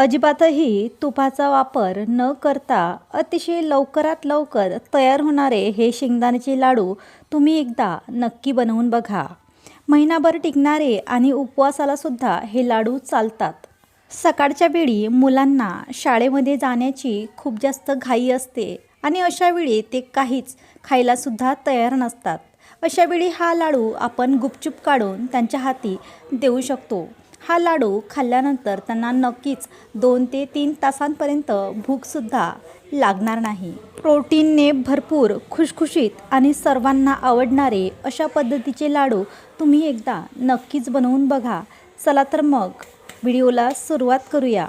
अजिबातही तुपाचा वापर न करता अतिशय लवकरात लवकर तयार होणारे हे शेंगदाण्याचे लाडू तुम्ही एकदा नक्की बनवून बघा. महिनाभर टिकणारे आणि उपवासालासुद्धा हे लाडू चालतात. सकाळच्या वेळी मुलांना शाळेमध्ये जाण्याची खूप जास्त घाई असते आणि अशा वेळी ते काहीच खायलासुद्धा तयार नसतात. अशावेळी हा लाडू आपण गुपचूप काढून त्यांच्या हाती देऊ शकतो. हा लाडू खाल्ल्यानंतर त्यांना नक्कीच दोन ते तीन तासांपर्यंत भूकसुद्धा लागणार नाही. प्रोटीनने भरपूर खुशखुशीत आणि सर्वांना आवडणारे अशा पद्धतीचे लाडू तुम्ही एकदा नक्कीच बनवून बघा. चला तर मग व्हिडिओला सुरुवात करूया.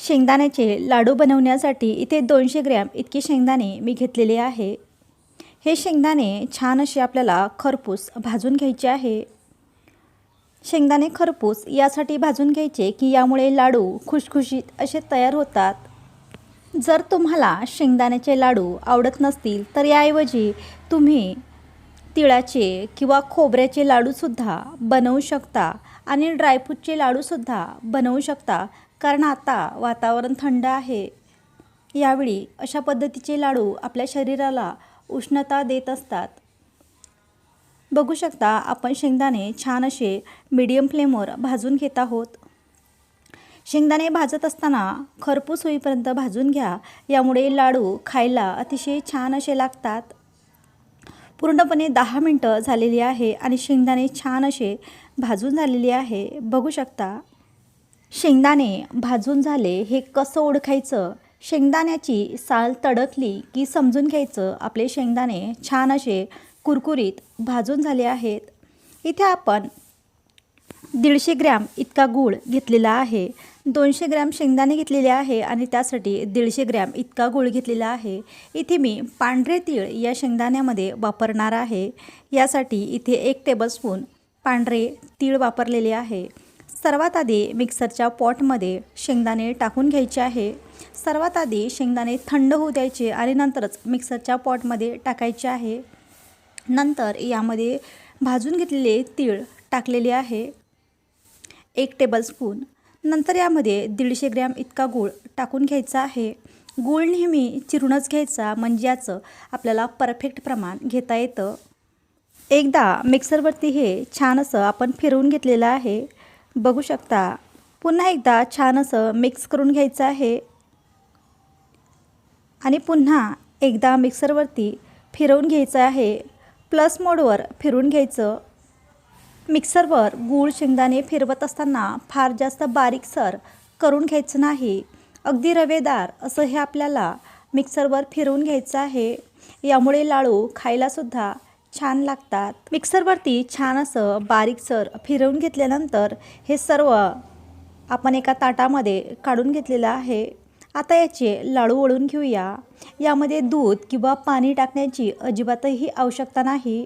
शेंगदाण्याचे लाडू बनवण्यासाठी इथे दोनशे ग्रॅम इतके शेंगदाणे मी घेतलेले आहे. हे शेंगदाणे छान असे आपल्याला खरपूस भाजून घ्यायचे आहे. शेंगदाणे खरपूस यासाठी भाजून घ्यायचे की यामुळे लाडू खुशखुशीत असे तयार होतात. जर तुम्हाला शेंगदाण्याचे लाडू आवडत नसतील तर याऐवजी तुम्ही तिळाचे किंवा खोबऱ्याचे लाडूसुद्धा बनवू शकता आणि ड्रायफ्रूटचे लाडूसुद्धा बनवू शकता कारण आता वातावरण थंड आहे. यावेळी अशा पद्धतीचे लाडू आपल्या शरीराला उष्णता देत असतात. बघू शकता आपण शेंगदाणे छान असे मीडियम फ्लेमवर भाजून घेत आहोत. शेंगदाणे भाजत असताना खरपूस होईपर्यंत भाजून घ्या. यामुळे लाडू खायला अतिशय छान असे लागतात. पूर्णपणे दहा मिनटं झालेली आहे आणि शेंगदाणे छान असे भाजून झालेले आहे. बघू शकता शेंगदाणे भाजून झाले हे कसं ओळखायचं? शेंगदाण्याची साल तडकली की समजून घ्यायचं? आपले शेंगदाणे छान असे कुरकुरीत भाजून झाले आहेत. इथे आपण दीडशे ग्रॅम इतका गूळ घेतलेला आहे. दोनशे ग्रॅम शेंगदाणे घेतलेले आहे आणि त्यासाठी दीडशे ग्रॅम इतका गूळ घेतलेला आहे. इथे मी पांढरे तीळ या शेंगदाण्यामध्ये वापरणार आहे. यासाठी इथे एक टेबलस्पून पांढरे तीळ वापरलेले आहे. सर्वात आधी मिक्सरच्या पॉटमध्ये शेंगदाणे टाकून घ्यायचे आहे. सर्वात आधी शेंगदाणे थंड होऊ द्यायचे आणि नंतरच मिक्सरच्या पॉटमध्ये टाकायचे आहे. नंतर यामध्ये भाजून घेतलेले तीळ टाकलेले आहे. एक टेबलस्पून नंतर यामध्ये दीडशे ग्रॅम इतका गूळ टाकून घ्यायचा आहे. गूळ नेहमी चिरूनच घ्यायचा म्हणजे याचं आपल्याला परफेक्ट प्रमाण घेता येतं. एकदा मिक्सरवरती हे छान असं आपण फिरवून घेतलेलं आहे. बघू शकता पुन्हा एकदा छान असं मिक्स करून घ्यायचं आहे. आणि पुन्हा एकदा मिक्सरवरती फिरवून घ्यायचं आहे. प्लस मोडवर फिरून घ्यायचं. मिक्सरवर गूळ शेंगदाणे फिरवत असताना फार जास्त बारीकसर करून घ्यायचं नाही. अगदी रवेदार असं हे आपल्याला मिक्सरवर फिरवून घ्यायचं आहे. यामुळे लाडू खायलासुद्धा छान लागतात. मिक्सरवरती छान असं बारीकसर फिरवून घेतल्यानंतर हे सर्व आपण एका ताटामध्ये काढून घेतलेलं आहे. आता याचे लाडू वळून घेऊया. यामध्ये दूध किंवा पाणी टाकण्याची अजिबातही आवश्यकता नाही.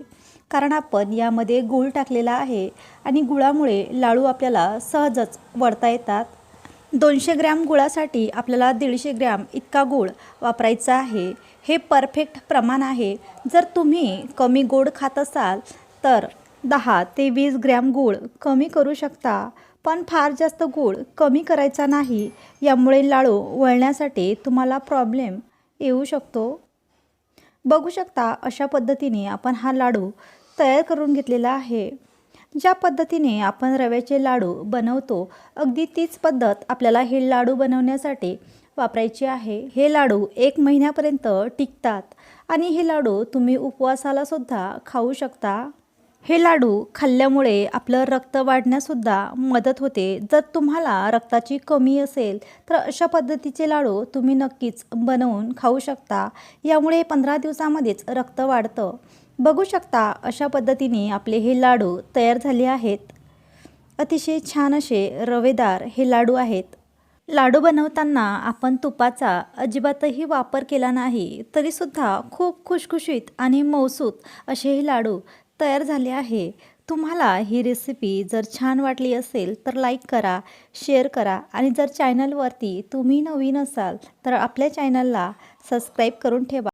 कारण आपण यामध्ये गूळ टाकलेला आहे आणि गुळामुळे लाडू आपल्याला सहजच वळता येतात. दोनशे ग्रॅम गुळासाठी आपल्याला दीडशे ग्रॅम इतका गूळ वापरायचा आहे. हे परफेक्ट प्रमाण आहे. जर तुम्ही कमी गोड खात असाल तर दहा ते वीस ग्रॅम गूळ कमी करू शकता. पण फार जास्त गूळ कमी करायचा नाही. यामुळे लाडू वळण्यासाठी तुम्हाला प्रॉब्लेम येऊ शकतो. बघू शकता अशा पद्धतीने आपण हा लाडू तयार करून घेतलेला आहे. ज्या पद्धतीने आपण रव्याचे लाडू बनवतो अगदी तीच पद्धत आपल्याला हे लाडू बनवण्यासाठी वापरायची आहे. हे लाडू एक महिन्यापर्यंत टिकतात आणि हे लाडू तुम्ही उपवासालासुद्धा खाऊ शकता. हे लाडू खाल्ल्यामुळे आपलं रक्त वाढण्यासुद्धा मदत होते. जर तुम्हाला रक्ताची कमी असेल तर अशा पद्धतीचे लाडू तुम्ही नक्कीच बनवून खाऊ शकता. यामुळे पंधरा दिवसामध्येच रक्त वाढतं. बघू शकता अशा पद्धतीने आपले हे लाडू तयार झाले आहेत. अतिशय छान असे रवेदार हे लाडू आहेत. लाडू बनवताना आपण तुपाचा अजिबातही वापर केला नाही तरीसुद्धा खूप खुशखुशीत आणि मौसूत असे हे लाडू तयार झाले आहे. तुम्हाला ही रेसिपी जर छान वाटली असेल तर लाईक करा शेअर करा आणि जर चॅनलवरती तुम्ही नवीन असाल तर आपल्या चॅनलला सबस्क्राईब करून ठेवा.